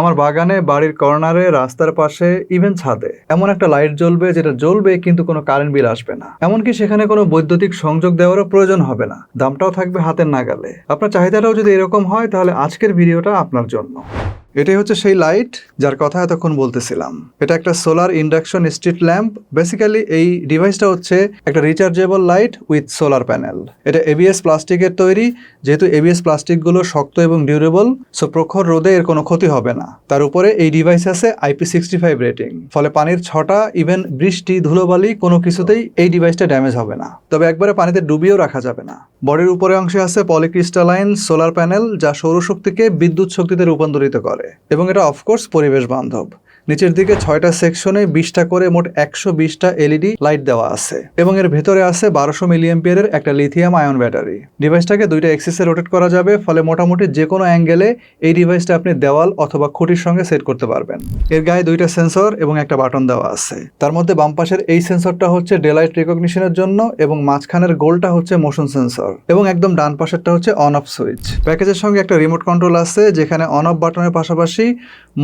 আমার বাগানে বাড়ির কর্নারে, রাস্তার পাশে ইভেন ছাদে। এমন একটা লাইট জ্বলবে যেটা জ্বলবে কিন্তু কোনো কারেন্ট বিল আসবে না। এমনকি সেখানে কোনো বৈদ্যুতিক সংযোগ দেওয়ারও প্রয়োজন হবে না। দামটাও থাকবে হাতের নাগালে। আপনার চাহিদাটাও যদি এরকম হয়, তাহলে আজকের ভিডিওটা আপনার জন্য। এটাই হচ্ছে সেই লাইট যার কথা এতক্ষণ বলতেছিলাম। এটা একটা solar induction street lamp basically এই ডিভাইসটা হচ্ছে একটা rechargeable light with solar panel এটা এবিএস প্লাস্টিকের তৈরি। যেহেতু এবিএস প্লাস্টিকগুলো শক্ত এবং ডিউরেবল সো প্রখর রোদে এর কোনো ক্ষতি হবে না। তার উপরে এই ডিভাইস আছে আইপি সিক্সটি ফাইভ রেটিং ফলে পানির ছটা ইভেন বৃষ্টি, ধুলোবালি কোনো কিছুতেই এই ডিভাইসটা ড্যামেজ হবে না। তবে একবারে পানিতে ডুবিয়েও রাখা যাবে না। বডির উপরে অংশে আছে পলিক্রিস্টালাইন সোলার প্যানেল যা সৌরশক্তিকে বিদ্যুৎ শক্তিতে রূপান্তরিত করে। এবং এটা অফকোর্স পরিবেশ বান্ধব। নিচের দিকে ছয়টা সেকশনে বিশটা করে মোট একশো বিশটা এলইডি লাইট দেওয়া আছে এবং এর ভেতরে আছে বারোশো মিলিয়াম্পিয়ারের একটা লিথিয়াম আয়ন ব্যাটারি। ডিভাইসটাকে দুইটা এক্সিসে রোটেট করা যাবে, ফলে মোটামুটি যে কোনো অ্যাঙ্গেলে এই ডিভাইসটা আপনি দেওয়াল অথবা খুঁটির সঙ্গে সেট করতে পারবেন। এর গায়ে দুইটা সেন্সর এবং একটা বাটন দেওয়া আছে। তার মধ্যে বাম পাশের এই সেন্সরটা হচ্ছে ডেলাইট রিকগনিশনের জন্য এবং মাঝখানের গোলটা হচ্ছে মোশন সেন্সর এবং একদম ডান পাশেরটা হচ্ছে অন অফ সুইচ। প্যাকেজের সঙ্গে একটা রিমোট কন্ট্রোল আছে, যেখানে অন অফ বাটনের পাশাপাশি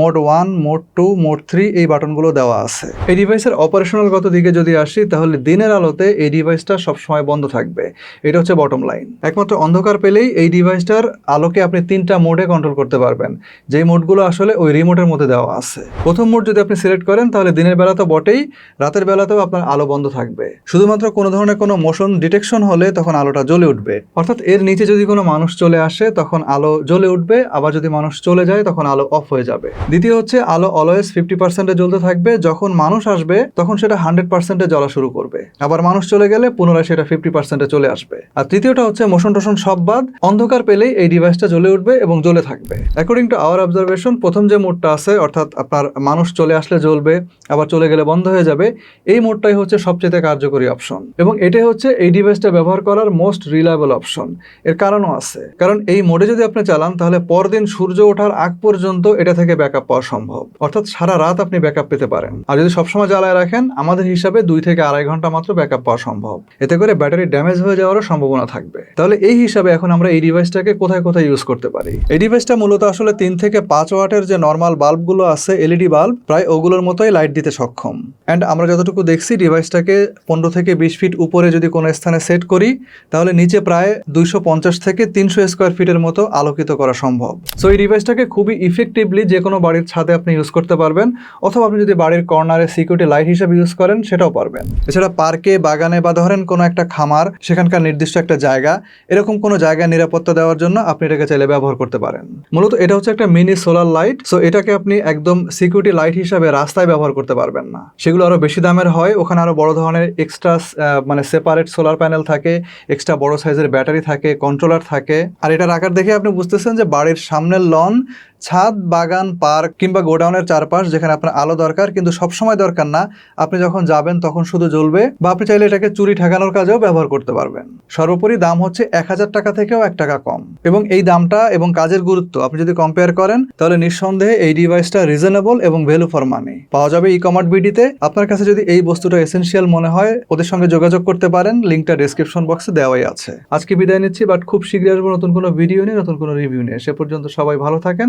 mode one, mode two, mode three এই বাটনগুলো দেওয়া আছে। এই ডিভাইসের অপারেশনাল গত দিকে যদি আসি, তাহলে দিনের আলোতে এই ডিভাইসটা সবসময় বন্ধ থাকবে। এটা হচ্ছে বটম লাইন একমাত্র অন্ধকার পেলেই এই ডিভাইসটার আলোকে আপনি তিনটা মোডে কন্ট্রোল করতে পারবেন। যেই মোডগুলো আসলে ওই রিমোটের মধ্যে দেওয়া আছে। প্রথম মোড যদি আপনি সিলেক্ট করেন, তাহলে দিনের বেলা তো বটেই, রাতের বেলাতেও আপনার আলো বন্ধ থাকবে। শুধুমাত্র কোনো ধরনের কোনো মোশন ডিটেকশন হলে তখন আলোটা জ্বলে উঠবে। অর্থাৎ এর নিচে যদি কোনো মানুষ চলে আসে, তখন আলো জ্বলে উঠবে, আবার যদি মানুষ চলে যায়, তখন আলো অফ হয়ে যাবে। দ্বিতীয় হচ্ছে, আলো অলওয়েজ ফিফটি পার্সেন্টে জ্বলতে থাকবে, যখন মানুষ আসবে, তখন সেটা হান্ড্রেড পার্সেন্টে জ্বলা শুরু করবে। আবার মানুষ চলে গেলে পুনরায় সেটা ফিফটি পার্সেন্টে চলে আসবে। আর তৃতীয়টা হচ্ছে মোশন টোশন সব বাদ, অন্ধকার পেলেই এই ডিভাইসটা জ্বলে উঠবে এবং জ্বলে থাকবে। অ্যাকর্ডিং টু আওয়ার অবজারভেশন প্রথম যে মোডটা আছে, অর্থাৎ আপনার মানুষ চলে আসলে জ্বলবে, আবার চলে গেলে বন্ধ হয়ে যাবে, এই মোডটাই হচ্ছে সবচেয়ে কার্যকরী অপশন এবং এটাই হচ্ছে এই ডিভাইসটা ব্যবহার করার মোস্ট রিলায়েবল অপশন এর কারণও আছে। কারণ এই মোডে যদি আপনি চালান, তাহলে পরদিন সূর্য ওঠার আগ পর্যন্ত এটা থেকে ব্যাকআপ পাওয়া সম্ভব। অর্থাৎ সারা রাত আপনি ব্যাকআপ পেতে পারেন। আর যদি সবসময় জ্বালায় রাখেন, আমাদের হিসাবে দুই থেকে আড়াই ঘণ্টা মাত্র ব্যাকআপ পাওয়া সম্ভব। এতে করে ব্যাটারি ড্যামেজ হয়ে যাওয়ারও সম্ভাবনা থাকবে। তাহলে এই হিসাবে এখন আমরা এই ডিভাইসটাকে কোথায় কোথায় ইউজ করতে পারি? এই ডিভাইসটা মূলত আসলে তিন থেকে পাঁচ ওয়াটের যে নর্মাল বাল্বগুলো আছে এলইডি বাল্ব প্রায় ওগুলোর মতোই লাইট দিতে সক্ষম। অ্যান্ড আমরা যতটুকু দেখছি, ডিভাইসটাকে পনেরো থেকে বিশ ফিট উপরে যদি কোনো স্থানে সেট করি, তাহলে নিচে প্রায় দুইশো পঞ্চাশ থেকে তিনশো স্কোয়ার ফিটের মতো আলোকিত করা সম্ভব। সো এই ডিভাইসটাকে খুবই ইফেক্টিভলি যে কোনো বাড়ির ছাদে আপনি ইউজ করতে পারবেন। অথবা আপনি যদি বাড়ির কর্নারে সিকিউরিটি লাইট হিসেবে ইউজ করেন, সেটাও পারবেন। এছাড়া পার্কে বাগানে বা ধরেন কোনো একটা খামার, সেখানকার নির্দিষ্ট একটা জায়গা, এরকম কোনো জায়গায় নিরাপত্তা দেওয়ার জন্য আপনি এটাকে চাইলে ব্যবহার করতে পারেন। মূলত এটা হচ্ছে একটা মিনি সোলার লাইট সো এটাকে আপনি একদম সিকিউরিটি লাইট হিসাবে রাস্তায় ব্যবহার করতে পারবেন না। সেগুলো আরও বেশি দামের হয়, ওখানে আরও বড় ধরনের এক্সট্রা মানে সেপারেট সোলার প্যানেল থাকে এক্সট্রা বড় সাইজের ব্যাটারি থাকে কন্ট্রোলার থাকে। আর এটার আকার দেখে আপনি বুঝতেছেন যে বাড়ির সামনের লন ছাদ, বাগান, পার্ক কিংবা গোডাউনের চারপাশ যেখানে আপনার আলো দরকার, কিন্তু সবসময় দরকার না। আপনি যখন যাবেন তখন শুধু জ্বলবে বা আপনি চাইলে এটাকে চুরি ঠেকানোর কাজেও ব্যবহার করতে পারবেন। সর্বোপরি দাম হচ্ছে এক হাজার টাকা থেকেও এক টাকা কম। এবং এই দামটা এবং কাজের গুরুত্ব আপনি যদি কম্পেয়ার করেন, তাহলে নিঃসন্দেহে এই ডিভাইসটা রিজনেবল এবং ভ্যালু ফর মানি পাওয়া যাবে ই কমার্ট বিডিতে আপনার কাছে যদি এই বস্তুটা এসেনশিয়াল মনে হয়, ওদের সঙ্গে যোগাযোগ করতে পারেন। লিঙ্কটা ডিসক্রিপশন বক্সে দেওয়াই আছে। আজকে বিদায় নিচ্ছি বাট খুব শীঘ্রই আসব নতুন কোনো ভিডিও নিয়ে, নতুন কোনো রিভিউ নিয়ে। সে পর্যন্ত সবাই ভালো থাকেন।